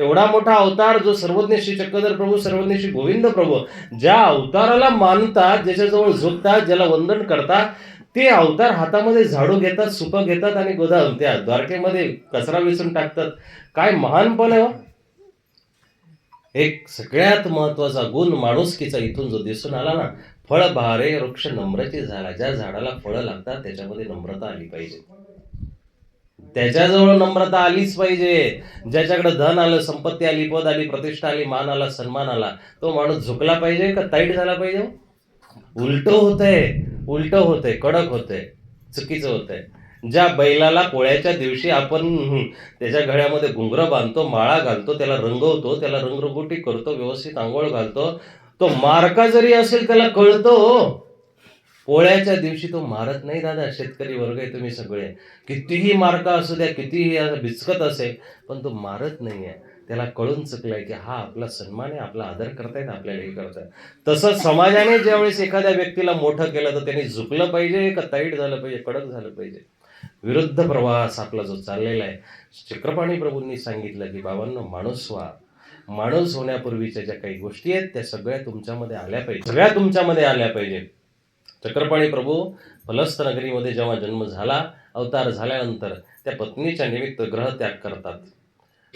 एवढा मोठा अवतार जो सर्वज्ञ श्री चक्रधर प्रभू सर्वज्ञ श्री गोविंद प्रभू ज्या अवताराला मानतात ज्याच्याजवळ झुकतात ज्याला वंदन करतात ते अवतार हातामध्ये झाडू घेतात सुपं घेतात आणि गोदा त्या द्वारकेमध्ये कचरा विसरून टाकतात. काय महानपण आहे हो. एक सगळ्यात महत्त्वाचा गुण माणुसकीचा इथून जो दिसून आला ना फळ बहारे वृक्ष नम्रचे झाला. ज्या झाडाला फळं लागतात त्याच्यामध्ये नम्रता आली पाहिजे. त्याच्याजवळ नम्रता आलीच पाहिजे. ज्याच्याकडे धन आलं संपत्ती आली पद आली प्रतिष्ठा आली मान आला सन्मान आला तो माणूस झुकला पाहिजे का ताईट झाला पाहिजे? उलट होतंय. उलट होतंय. कडक होतंय. चुकीचं होतंय. ज्या बैलाला पोळ्याच्या दिवशी आपण त्याच्या घड्यामध्ये घुंगरं बांधतो माळा घालतो त्याला रंगवतो त्याला रंगरंगोटी करतो व्यवस्थित आंघोळ घालतो तो मारका जरी असेल त्याला कळतो हो. पोळ्याच्या दिवशी तो मारत नाही दादा शेतकरी वर्ग आहे तुम्ही सगळे. कितीही मार्का असू द्या कितीही असं बिचकत असेल पण तो मारत नाहीये. त्याला कळून चुकलाय की हा आपला सन्मान आहे आपला आदर करतायत आपल्याला हे करतायत. तसं समाजाने ज्यावेळेस एखाद्या व्यक्तीला मोठं केलं तर त्यांनी झुकलं पाहिजे का ताईट झालं पाहिजे कडक झालं पाहिजे. विरुद्ध प्रवास आपला जो चाललेला आहे. चक्रपाणी प्रभूंनी सांगितलं की बाबांनो माणूस व्हा. माणूस होण्यापूर्वीच्या ज्या काही गोष्टी आहेत त्या सगळ्या तुमच्यामध्ये आल्या पाहिजे. सगळ्या तुमच्यामध्ये आल्या पाहिजे चक्रपाणी प्रभू फलस्थ नगरीमध्ये जेव्हा जन्म झाला अवतार झाल्यानंतर त्या पत्नीच्या निमित्त ग्रह त्याग करतात.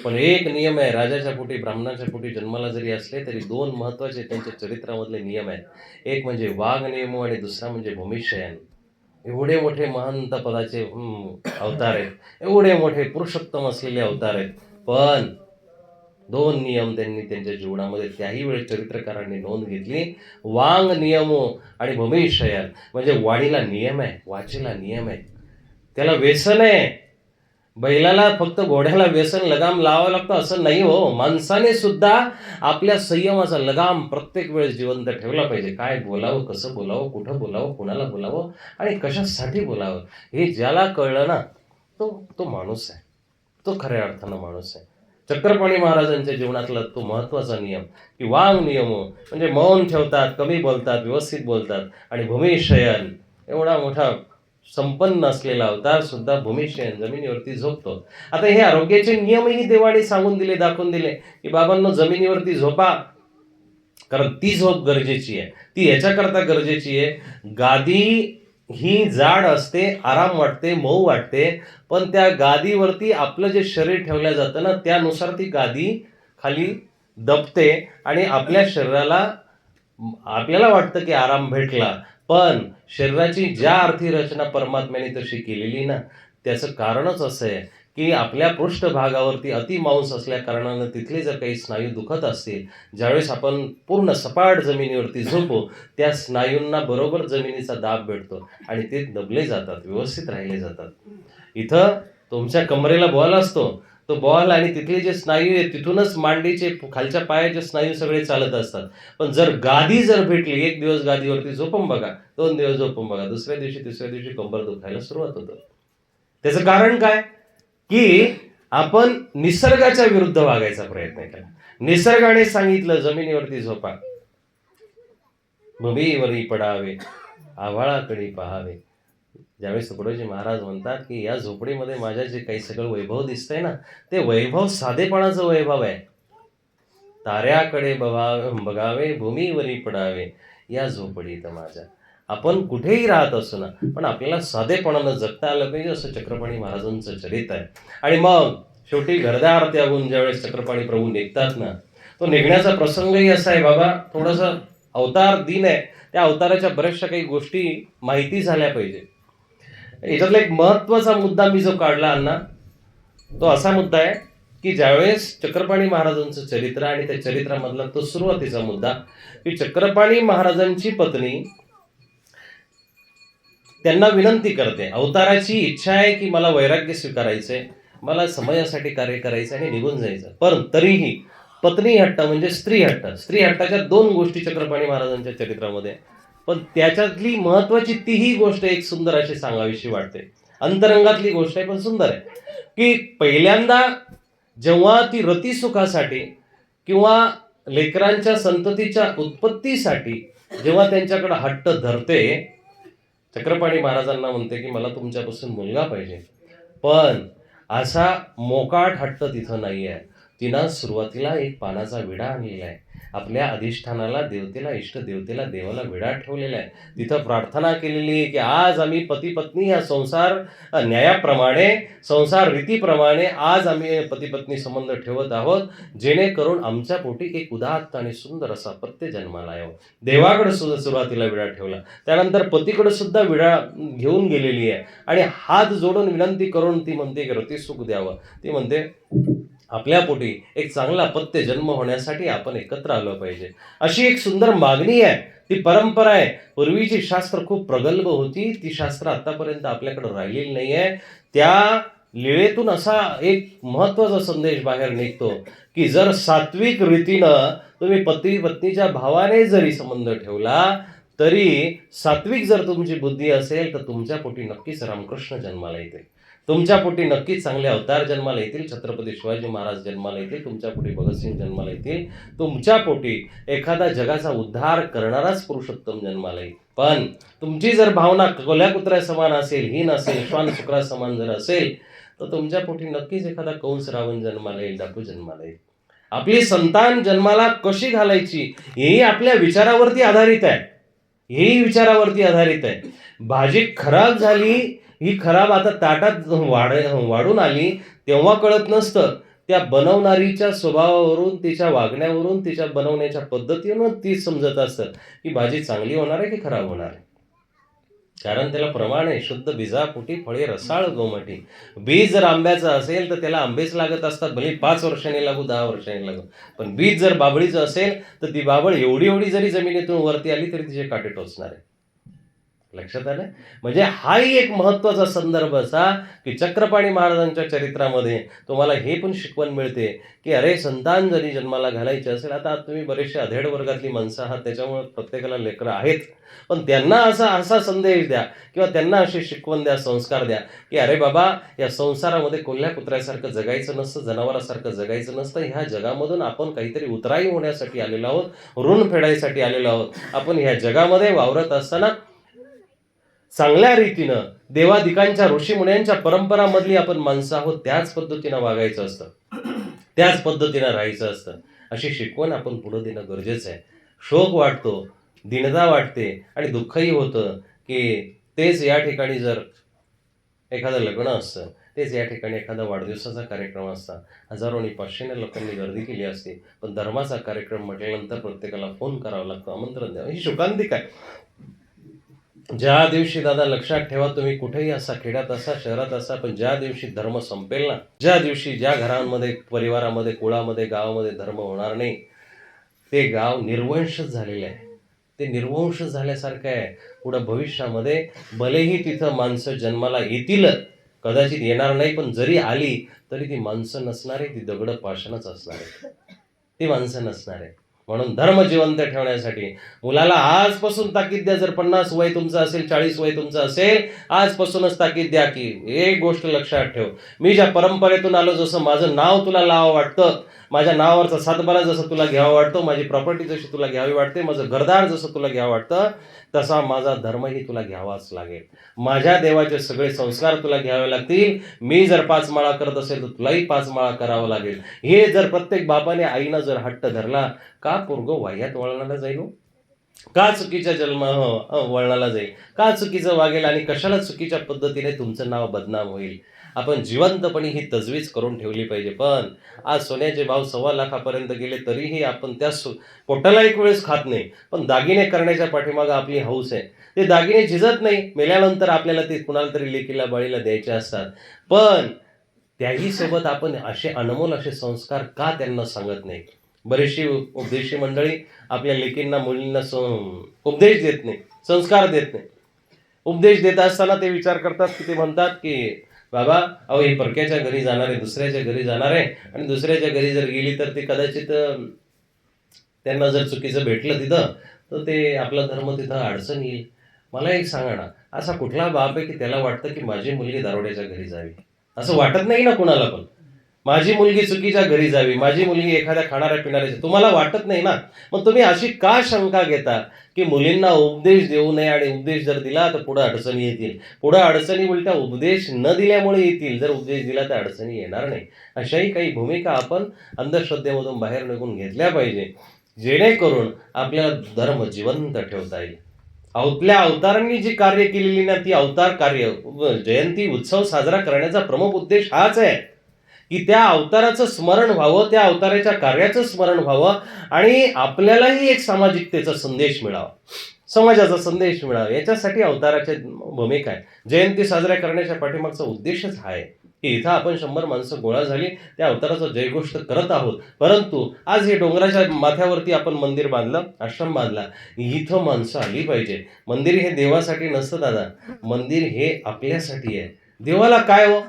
पण एक नियम आहे राजाच्या पोटी ब्राह्मणाच्या पोटी जन्माला जरी असले तरी दोन महत्त्वाचे त्यांच्या चरित्रामधले नियम आहेत. एक म्हणजे वाघ नियम आणि दुसरा म्हणजे भूमिशयन. एवढे मोठे महंत पदाचे अवतार आहेत. एवढे मोठे पुरुषोत्तम असलेले अवतार आहेत. पण दोन नियम त्यांनी त्यांच्या जीवनामध्ये त्याही वेळेस चरित्रकारांनी नोंद घेतली. वांग नियमो आणि भूमिशयन. म्हणजे वाणीला नियम आहे वाचेला नियम आहे. त्याला व्यसन आहे. बैलाला फक्त घोड्याला व्यसन लगाम लावावं लागतं असं नाही हो. माणसाने सुद्धा आपल्या संयमाचा लगाम प्रत्येक वेळेस जिवंत ठेवला पाहिजे. काय बोलावं कसं बोलावं कुठं बोलावं कुणाला बोलावं आणि कशासाठी बोलावं? हे ज्याला कळलं ना तो तो माणूस आहे. तो खऱ्या अर्थानं माणूस आहे. चक्रपाणी महाराजांच्या जीवनातला तो महत्त्वाचा नियम की वांग नियम म्हणजे मौन ठेवतात कमी बोलतात व्यवस्थित बोलतात आणि भूमिशयन एवढा मोठा संपन्न असलेला अवतार सुद्धा भूमिशयन जमिनीवरती झोपतो. आता हे आरोग्याचे नियमही देवाने सांगून दिले दाखवून दिले की बाबांनो जमिनीवरती झोपा कारण ती झोप गरजेची आहे. ती याच्याकरता गरजेची आहे. गादी ही जाड असते आराम वाटते मऊ वाटते पण त्या गादीवरती आपलं जे शरीर ठेवलं जातं ना त्यानुसार ती गादी खाली दबते आणि आपल्या शरीराला आपल्याला वाटतं की आराम भेटला. पण शरीराची ज्या अर्थी रचना परमात्म्याने तशी केलेली ना त्याचं कारणच असं आहे की आपल्या पृष्ठभागावरती अतिमांस असल्या कारणानं तिथले जर काही स्नायू दुखत असतील ज्यावेळेस आपण पूर्ण सपाट जमिनीवरती झोपू त्या स्नायूंना बरोबर जमिनीचा दाब भेटतो आणि ते दबले जातात व्यवस्थित राहिले जातात. इथं तुमच्या कमरेला बॉल असतो. तो बॉल आणि तिथले जे स्नायू आहेत तिथूनच मांडीचे खालच्या पायाचे स्नायू सगळे चालत असतात. पण जर गादी जर भेटली एक दिवस गादीवरती झोपून बघा दोन दिवस झोपून बघा दुसऱ्या दिवशी तिसऱ्या दिवशी कंबर दुखायला सुरुवात होतं. त्याचं कारण काय? की आपण निसर्गाच्या विरुद्ध वागायचा प्रयत्न केला. निसर्गाने सांगितलं जमिनीवरती झोपा. भूमीवरी पडावे आव्हाळाकडे पहावे. ज्यावेळेस तुकडोजी महाराज म्हणतात की या झोपडीमध्ये माझ्या जे काही सगळं वैभव दिसतंय ना ते वैभव साधेपणाचं वैभव आहे. ताऱ्याकडे बघावे बघावे भूमीवरी पडावे. या झोपडीत माझ्या. आपण कुठेही राहत असू ना पण आपल्याला साधेपणानं जगता आलं पाहिजे असं चक्रपाणी महाराजांचं चरित्र आहे. आणि मग शेवटी घरदार त्यागून ज्यावेळेस चक्रपाणी प्रभू निघतात ना तो निघण्याचा प्रसंगही असा आहे बाबा थोडासा अवतार दिन आहे. त्या अवताराच्या बऱ्याचशा काही गोष्टी माहिती झाल्या पाहिजे. याच्यातला एक महत्त्वाचा मुद्दा मी जो काढला अण्णा तो असा मुद्दा आहे की ज्यावेळेस चक्रपाणी महाराजांचं चरित्र आणि त्या चरित्रामधला तो सुरुवातीचा मुद्दा की चक्रपाणी महाराजांची पत्नी त्यांना विनंती करते. अवताराची इच्छा आहे की मला वैराग्य स्वीकारायचंय मला समयासाठी कार्य करायचं आणि निघून जायचं. पण तरीही पत्नी हट्ट म्हणजे स्त्री हट्ट. स्त्री हट्टाच्या दोन गोष्टी चक्रपाणी महाराजांच्या चरित्रामध्ये पण त्याच्यातली महत्वाची तीही गोष्ट एक सुंदर अशी सांगावीशी वाटते. अंतरंगातली गोष्ट आहे पण सुंदर आहे. की पहिल्यांदा जेव्हा ती रतीसुखासाठी किंवा लेकरांच्या संततीच्या उत्पत्तीसाठी जेव्हा त्यांच्याकडे हट्ट धरते चक्रपाणी महाराजांना म्हणते की मला तुमच्यापासून मुलगा पाहिजे. पण असा मोकाट हट्ट तिथं नाही आहे तिनं सुरुवातीला एक पानाचा विडा आणलेला आहे. आपल्या अधिष्ठानाला देवतेला इष्ट देवतेला देवाला विडा ठेवलेला आहे. तिथं प्रार्थना केलेली आहे की आज आम्ही पती पत्नी या संसार न्यायाप्रमाणे संसार रीतीप्रमाणे आज आम्ही पती पत्नी संबंध ठेवत आहोत जेणेकरून आमच्या पोटी एक उदात्त आणि सुंदर असा पत्य जन्माला यावं. देवाकडे सुद्धा सुरुवातीला विडा ठेवला. त्यानंतर पतीकडे सुद्धा विडा घेऊन गेलेली आहे. आणि हात जोडून विनंती करून ती म्हणते की रती सुख द्यावं. ती म्हणते आपल्या पोटी एक चांगला पत्य जन्म होण्यासाठी आपण एकत्र आलं पाहिजे. अशी एक सुंदर मागणी आहे. ती परंपरा आहे. पूर्वीची शास्त्र खूप प्रगल्भ होती. ती शास्त्र आतापर्यंत आपल्याकडे राहिलेली नाही आहे त्या लीळेतून असा एक महत्त्वाचा संदेश बाहेर निघतो की जर सात्विक रीतीनं तुम्ही पती पत्नीच्या भावाने जरी संबंध ठेवला तरी सात्विक जर तुमची बुद्धी असेल तर तुमच्या पोटी नक्कीच रामकृष्ण जन्माला येते. तुमच्या पोटी नक्कीच चांगले अवतार जन्माला येतील. छत्रपती शिवाजी महाराज जन्माला येतील. तुमच्या पोटी भगतसिंग जन्माला येतील. तुमच्या पोटी एखादा जगाचा उद्धार करणाराच पुरुषोत्तम जन्माला येईल. पण तुमची जर भावना कोल्या कुत्र्या समान असेल हीन असेल श्वान शुक्रा समान जर असेल तर तुमच्या पोटी नक्कीच एखादा कंस रावण जन्माला येईल डाकू जन्माला येईल. आपली संतान जन्माला कशी घालायची हेही आपल्या विचारावरती आधारित आहे. हेही विचारावरती आधारित आहे. भाजी खराब झाली ही खराब आता ताटात वाढ वाढून आली तेव्हा कळत नसतं. त्या बनवणारीच्या स्वभावावरून तिच्या वागण्यावरून तिच्या बनवण्याच्या पद्धतीवरून ती समजत असतं की भाजी चांगली होणार आहे की खराब होणार आहे. कारण त्याला प्रमाण आहे शुद्ध बीजापोटी फळे रसाळ गोमटी. बीज जर आंब्याचं असेल तर त्याला आंबेच लागत असतात भले पाच वर्षांनी लागू दहा वर्षांनी लागू. पण बीज जर बाबळीचं असेल तर ती बाबळ एवढी एवढी जरी जमिनीतून वरती आली तरी तिचे काटे टोचणार आहे लक्षात आलं? म्हणजे हाही एक महत्त्वाचा संदर्भ असा की चक्रपाणी महाराजांच्या चरित्रामध्ये तुम्हाला हे पण शिकवण मिळते की अरे संतान जरी जन्माला घालायचे असेल आता तुम्ही बरेचसे अधेड वर्गातली माणसं आहात त्याच्यामुळे प्रत्येकाला लेकरं आहेत. पण त्यांना असा असा संदेश द्या किंवा त्यांना अशी शिकवण द्या संस्कार द्या की अरे बाबा या संसारामध्ये कोल्ह्या कुत्र्यासारखं जगायचं नसतं जनावरासारखं जगायचं नसतं. ह्या जगामधून आपण काहीतरी उतराई होण्यासाठी आलेलो आहोत ऋण फेडायसाठी आलेलो आहोत. आपण ह्या जगामध्ये वावरत असताना चांगल्या रीतीनं देवादिकांच्या ऋषीमुन्यांच्या परंपरामधली आपण माणसं आहोत त्याच पद्धतीनं वागायचं असतं. त्याच पद्धतीनं राहायचं असतं. अशी शिकवण आपण पुढं देणं गरजेचं आहे. शोक वाटतो दीनता वाटते आणि दुःखही होतं की तेच या ठिकाणी जर एखादं लग्न असतं तेच या ठिकाणी एखादा वाढदिवसाचा कार्यक्रम असता. हजारो आणि पाचशेने लोकांनी गर्दी केली असते पण धर्माचा कार्यक्रम म्हटल्यानंतर प्रत्येकाला फोन करावा लागतो आमंत्रण द्यावं. ही शोकांतिक आहे. ज्या दिवशी दादा लक्षात ठेवा तुम्ही कुठेही असा खेड्यात असा शहरात असा पण ज्या दिवशी धर्म संपेल ना ज्या दिवशी ज्या घरांमध्ये परिवारामध्ये कुळामध्ये गावामध्ये धर्म होणार नाही ते गाव निर्वंशच झालेलं आहे. ते निर्वंश झाल्यासारखं आहे. पुढं भविष्यामध्ये भलेही तिथं माणसं जन्माला येतील कदाचित येणार नाही पण जरी आली तरी ती माणसं नसणार आहे ती दगडं पाषाणच असणार. आहे ती माणसं नसणार. आहे म्हणून धर्म जिवंत ठेवण्यासाठी. मुलाला आजपासून ताकीद द्या जर पन्नास वय तुमचं असेल चाळीस वय तुमचं असेल आजपासूनच ताकीद द्या की एक गोष्ट लक्षात ठेव. मी ज्या परंपरेतून आलो जसं माझं नाव तुला लावं वाटतं माझ्या नावावरचा सातबारा जसं तुला घ्यावा वाटतो माझी प्रॉपर्टी जशी तुला घ्यावी वाटते माझं घरदार जसं तुला घ्यावं वाटतं तसा माझा धर्मही तुला घ्यावाच लागेल. माझ्या देवाचे सगळे संस्कार तुला घ्यावे लागतील. मी जर पाच माळा करत असेल तर तुलाही पाच माळा करावं लागेल. हे जर प्रत्येक बापाने आईनं जर हट्ट धरला का पोरग वाह्यात वळणाला जाईल हो? का चुकीच्या जन्म हो, हो, वळणाला जाईल का चुकीचं वागेल आणि कशाला चुकीच्या पद्धतीने तुमचं नाव बदनाम होईल? आपण जिवंतपणे ही तजवीज करून ठेवली पाहिजे. पण आज सोन्याचे भाव सव्वा लाखापर्यंत गेले तरीही आपण त्या सो पोटाला एक वेळेस खात नाही. पण दागिने करण्याच्या पाठीमागं आपली हौस आहे. ते दागिने झिजत नाही. मेल्यानंतर आपल्याला ते कुणाला तरी लेकीला बाळीला द्यायचे असतात. पण त्याही सोबत आपण असे अनमोल असे संस्कार का त्यांना सांगत नाही? बरीचशी उपदेशी मंडळी आपल्या लेकींना मुलींना सं- उपदेश देत नाही संस्कार देत नाही. उपदेश देत असताना ते विचार करतात की ते म्हणतात की बाबा अहो हे परक्याच्या घरी जाणार आहे दुसऱ्याच्या घरी जाणार आहे. आणि दुसऱ्याच्या घरी जर गेली तर ते कदाचित त्यांना जर चुकीचं भेटलं तिथं तर ते आपला धर्म तिथं अडचण येईल. मला एक सांगा ना असा कुठला बाप आहे की त्याला वाटतं की माझी मुलगी दारोड्याच्या घरी जावी? असं वाटत नाही ना कुणाला पण. माझी मुलगी चुकीच्या घरी जावी माझी मुलगी एखाद्या खाणाऱ्या पिणाऱ्याची तुम्हाला वाटत नाही ना? मग तुम्ही अशी का शंका घेता की मुलींना उपदेश देऊ नये आणि उपदेश जर दिला तर पुढं अडचणी येतील? पुढं अडचणी उलट्या उपदेश न दिल्यामुळे येतील. जर उपदेश दिला तर अडचणी येणार नाही. अशाही काही भूमिका आपण अंधश्रद्धेमधून बाहेर निघून घेतल्या पाहिजे. जेणेकरून आपल्याला धर्म जिवंत ठेवता येईल. आपल्या अवतारांनी जी कार्य केलेली ना ती अवतार कार्य जयंती उत्सव साजरा करण्याचा प्रमुख उद्देश हाच आहे. की त्या अवताराचं स्मरण व्हावं त्या अवताराच्या कार्याचं स्मरण व्हावं आणि आपल्यालाही एक सामाजिकतेचा संदेश मिळावा. समाजाचा संदेश मिळावा. याच्यासाठी अवताराच्या भूमिका आहे जयंती साजऱ्या करण्याच्या पाठीमागचा उद्देशच हा आहे. की इथं आपण शंभर माणसं गोळा झाली त्या अवताराचा जयघोष करत आहोत. परंतु आज हे डोंगराच्या माथ्यावरती आपण मंदिर बांधलं आश्रम बांधला इथं माणसं आली पाहिजे. मंदिर हे देवासाठी नसतं दादा. मंदिर हे आपल्यासाठी आहे. देवाला काय हो?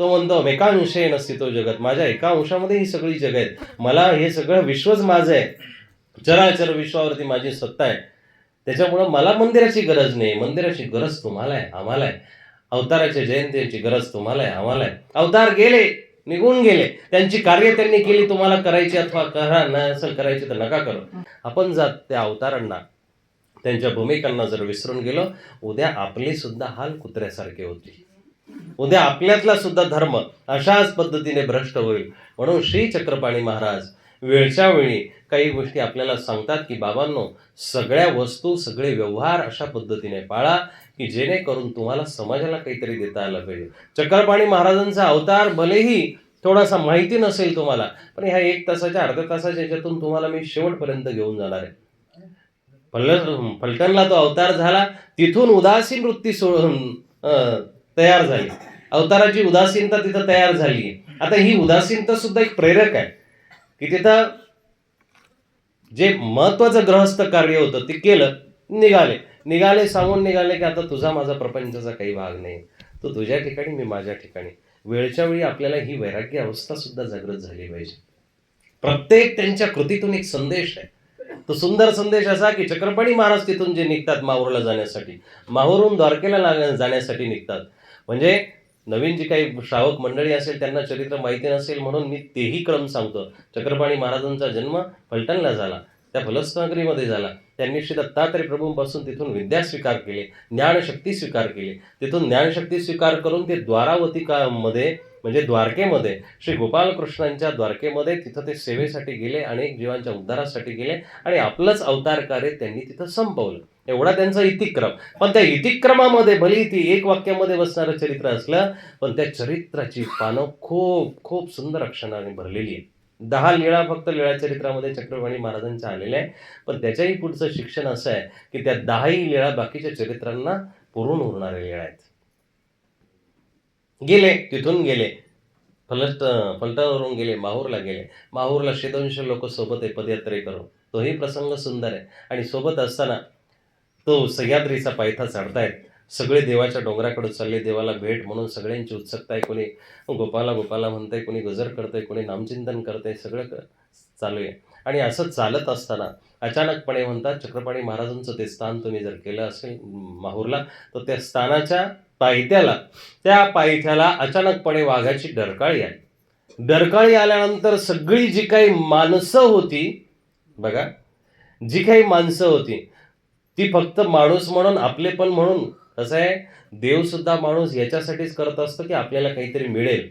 तो म्हणतो एका अंशे नसतो तो जगत. माझ्या एका अंशामध्ये ही सगळी जग आहेत. मला हे सगळं विश्वच माझं आहे. चराचर विश्वावरती माझी सत्ता आहे. त्याच्यामुळं मला मंदिराची गरज नाही. मंदिराची गरज तुम्हाला आहे आम्हाला आहे. अवताराच्या जयंतीची गरज तुम्हाला आहे आम्हाला आहे. अवतार गेले निघून गेले. त्यांची कार्य त्यांनी केली तुम्हाला करायची अथवा करा नसेल करायची तर नका करू. आपण जात त्या अवतारांना त्यांच्या भूमिकांना जर विसरून गेलो उद्या आपले सुद्धा हाल कुत्र्यासारखे होतील उद्या आपल्यातला सुद्धा धर्म अशाच पद्धतीने भ्रष्ट होईल. म्हणून श्री चक्रपाणी महाराज वेळच्या वेळी काही गोष्टी आपल्याला सांगतात की बाबांनो सगळ्या वस्तू सगळे व्यवहार अशा पद्धतीने पाळा की जेणेकरून तुम्हाला समाजाला काहीतरी देता आलं पाहिजे. चक्रपाणी महाराजांचा अवतार भलेही थोडासा माहिती नसेल तुम्हाला पण ह्या एक तासाच्या अर्ध्या तासाच्या याच्यातून तुम्हाला मी शेवटपर्यंत घेऊन जाणार आहे. फल फलटणला तो अवतार झाला तिथून उदासीन वृत्ती सोडून तयार झाली. अवताराची उदासीनता तिथं तयार झाली. आता ही उदासीनता सुद्धा एक प्रेरक आहे. की तिथं जे महत्वाचं ग्रहस्थ कार्य होतं ते केलं निघाले. निघाले सांगून निघाले की आता तुझा माझा प्रपंचाचा काही भाग नाही. तो तुझ्या ठिकाणी मी माझ्या ठिकाणी. वेळच्या वेळी आपल्याला ही वैराग्य अवस्था सुद्धा जागृत झाली पाहिजे. प्रत्येक त्यांच्या कृतीतून एक संदेश आहे. तो सुंदर संदेश असा की चक्रपाणी महाराज तिथून जे निघतात माहूरला जाण्यासाठी माहूरहून द्वारकेला जाण्यासाठी निघतात. म्हणजे नवीन जी काही श्रावक मंडळी असेल त्यांना चरित्र माहिती नसेल म्हणून मी तेही क्रम सांगतो. चक्रपाणी महाराजांचा जन्म फलटणला झाला. त्या फलस्नागरीमध्ये झाला. त्यांनी श्री दत्तात्रय प्रभूंपासून तिथून विद्या स्वीकार केली ज्ञानशक्ती स्वीकार केली. तिथून ज्ञानशक्ती स्वीकार करून ते द्वारावती का मध्ये म्हणजे द्वारकेमध्ये. श्री गोपालकृष्णांच्या द्वारकेमध्ये तिथं ते सेवेसाठी गेले अनेक जीवांच्या उद्धारासाठी गेले आणि आपलंच अवतार कार्य त्यांनी तिथं संपवलं. एवढा त्यांचा इतिक्रम. पण त्या इतिक्रमामध्ये भली ती एक वाक्यामध्ये बसणारं चरित्र असलं पण त्या चरित्राची पानं खूप खूप सुंदर अक्षराने भरलेली आहे दहा लीळा फक्त लीळा चरित्रामध्ये चक्रपाणी महाराजांच्या आलेल्या आहे पण त्याच्याही पुढचं शिक्षण असं आहे की त्या दहाही लीळा बाकीच्या चरित्रांना पुरून उरणाऱ्या लिळा आहेत. गेले. तिथून गेले. फलट फलटावरून गेले माहूरला गेले. माहूरला शेदोनशे लोक सोबत आहे पदयात्रे करून. तोही प्रसंग सुंदर आहे. आणि सोबत असताना तो सह्याद्रीचा पायथा चढतायत. सगळे देवाच्या डोंगराकडे चालले देवाला भेट म्हणून सगळ्यांची उत्सुकता आहे. कोणी गोपाला गोपाला म्हणतंय कोणी गजर करतंय कोणी नामचिंतन करतंय सगळं क- चालू आहे. आणि असं चालत असताना अचानकपणे म्हणतात चक्रपाणी महाराजांचं ते स्थान तुम्ही जर केलं असेल माहूरला तर त्या स्थानाच्या पायथ्याला. त्या पायथ्याला अचानकपणे वाघाची डरकाळी आली. डरकाळी आल्यानंतर सगळी जी काही माणसं होती बघा जी काही माणसं होती ती फक्त माणूस म्हणून आपले पण म्हणून कसं आहे देवसुद्धा माणूस याच्यासाठीच करत असतो की आपल्याला काहीतरी मिळेल.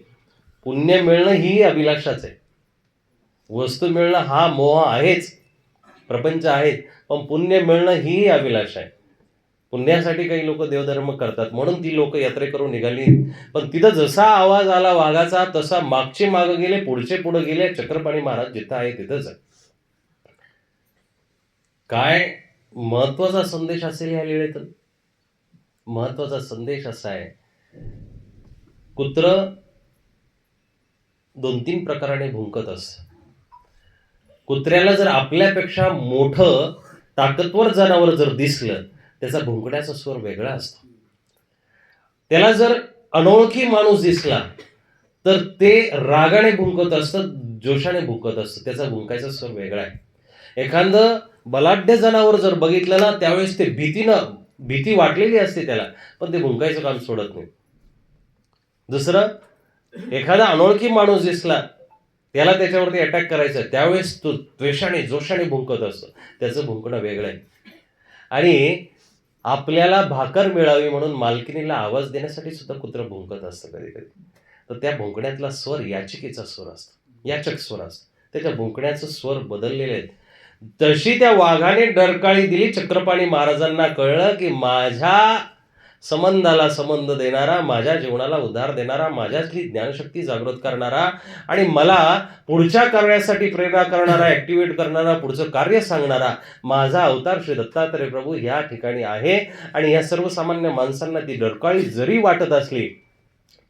पुण्य मिळणं ही अभिलाषाच आहे. वस्तू मिळणं हा मोह आहेच प्रपंच आहेत पण पुण्य मिळणं ही अभिलाष आहे. पुण्यासाठी काही लोक देवधर्म करतात म्हणून ती लोक यात्रे करून निघाली. पण तिथं जसा आवाज आला वाघाचा तसा मागचे माग गेले पुढचे पुढे गेले. चक्रपाणी महाराज जिथं आहे तिथंच आहे. काय महत्त्वाचा संदेश असेल या लिळेतून महत्त्वाचा संदेश असा आहे. कुत्र दोन तीन प्रकाराने भुंकत असत. कुत्र्याला जर आपल्यापेक्षा मोठं ताकदवर जनावर जर दिसलं त्याचा भुंकण्याचा स्वर वेगळा असतो. त्याला जर अनोळखी माणूस दिसला तर ते रागाने भुंकत असतं जोशाने भुंकत असतं. त्याचा भुंकायचा स्वर वेगळा आहे. एखादं बलाढ्य जनावर जर बघितलं ना त्यावेळेस ते भीतीनं भीती वाटलेली असते त्याला पण ते भुंकायचं काम सोडत नाही. दुसरं एखादा अनोळखी माणूस दिसला त्याला त्याच्यावरती अटॅक करायचा त्यावेळेस तो द्वेषाने जोशाने भुंकत असतो. त्याचं भुंकणं वेगळं आहे. आणि आपल्याला भाकर मिळावी म्हणून मालकिनीला आवाज देण्यासाठी सुद्धा कुत्रं भुंकत असतं कधी कधी तर त्या भुंकण्यातला स्वर याचिकेचा स्वर असतो. याचक स्वर असतो. त्याच्या भुंकण्याचं स्वर बदललेले आहेत. तशी त्या वाघाने डरकाळी दिली चक्रपाणी महाराजांना कळलं की माझ्या संबंधाला संबंध देणारा माझ्या जीवनाला उद्धार देणारा माझ्यातली ज्ञानशक्ती जागृत करणारा आणि मला पुढच्या कार्यासाठी प्रेरणा करणारा ॲक्टिवेट करणारा पुढचं कार्य सांगणारा माझा अवतार श्री दत्तात्रय प्रभू ह्या ठिकाणी आहे. आणि या सर्वसामान्य माणसांना ती डरकाळी जरी वाटत असली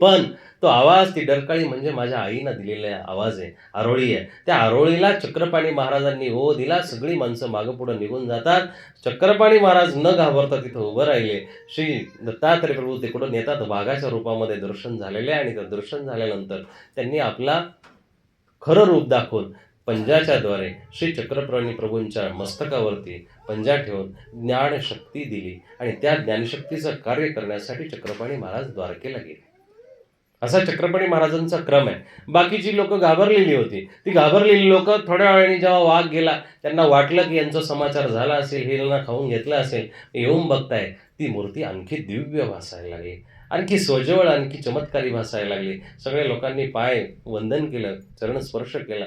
पण तो आवाज ती डरकाळी म्हणजे माझ्या आईनं दिलेला आवाज आहे आरोळी आहे. त्या आरोळीला चक्रपाणी महाराजांनी हो दिला सगळी माणसं मागं पुढं निघून जातात. चक्रपाणी महाराज न घाबरता तिथं उभं राहिले. श्री दत्तात्रय प्रभू तिकडून येतात वाघाच्या रूपामध्ये दर्शन झालेले आहे आणि त्या दर्शन झाल्यानंतर त्यांनी आपला खरं रूप दाखवून पंजाच्याद्वारे श्री चक्रप्राणी प्रभूंच्या मस्तकावरती पंजा ठेवून ज्ञानशक्ती दिली आणि त्या ज्ञानशक्तीचं कार्य करण्यासाठी चक्रपाणी महाराज द्वारकेला गेले. असा चक्रपाणी महाराजांचा क्रम आहे. बाकीची लोक घाबरलेली होती ती घाबरलेली लोक थोड्या वेळाने जेव्हा वाघ गेला त्यांना वाटलं की यांचा समाचार झाला असेल हे यांना खाऊन घेतला असेल येऊन बघताय ती मूर्ती आणखी दिव्य भासायला लागली. आणखी स्वजवळ आणखी चमत्कारी भासायला लागली. सगळ्या लोकांनी पाय वंदन केलं चरण स्पर्श केला.